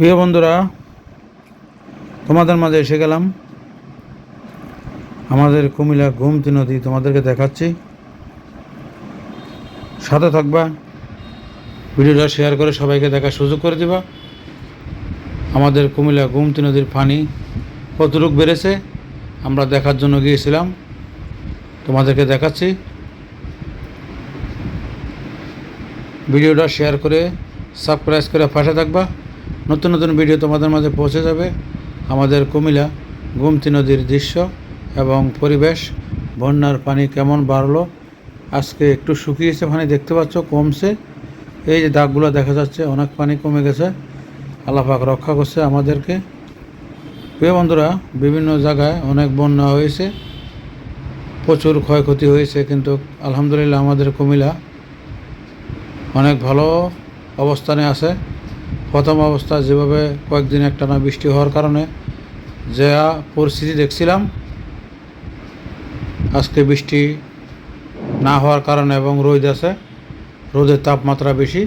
প্রিয় বন্ধুরা, তোমাদের মাঝে এসে গেলাম। আমাদের কুমিল্লা গোমতী নদী তোমাদেরকে দেখাচ্ছি। সাথে থাকবা, ভিডিওটা শেয়ার করে সবাইকে দেখার সুযোগ করে দিবা। আমাদের কুমিল্লা গোমতী নদীর পানি কতটুক বেড়েছে, আমরা দেখার জন্য গিয়েছিলাম। তোমাদেরকে দেখাচ্ছি। ভিডিওটা শেয়ার করে সাবস্ক্রাইব করে পাশে থাকবা। নতুন নতুন ভিডিও তোমাদের মাঝে পৌঁছে যাবে। আমাদের কুমিলা গোমতী নদীর দৃশ্য এবং পরিবেশ, বন্যার পানি কেমন বাড়লো? আজকে একটু শুকিয়েছে পানি দেখতে পাচ্ছ, কমছে। এই যে দাগগুলো দেখা যাচ্ছে, অনেক পানি কমে গেছে। আল্লাপাক রক্ষা করছে আমাদেরকে। প্রিয় বন্ধুরা, বিভিন্ন জায়গায় অনেক বন্যা হয়েছে। প্রচুর ক্ষয়ক্ষতি হয়েছে, কিন্তু আলহামদুলিল্লাহ আমাদের কুমিলা অনেক ভালো অবস্থানে আছে। প্রথম অবস্থা যেভাবে কয়েকদিন একটানা বৃষ্টি হওয়ার কারণে যা পরিস্থিতি দেখছিলাম, আজকে বৃষ্টি না হওয়ার কারণে এবং রোদ আছে, রোদের তাপমাত্রা বেশি।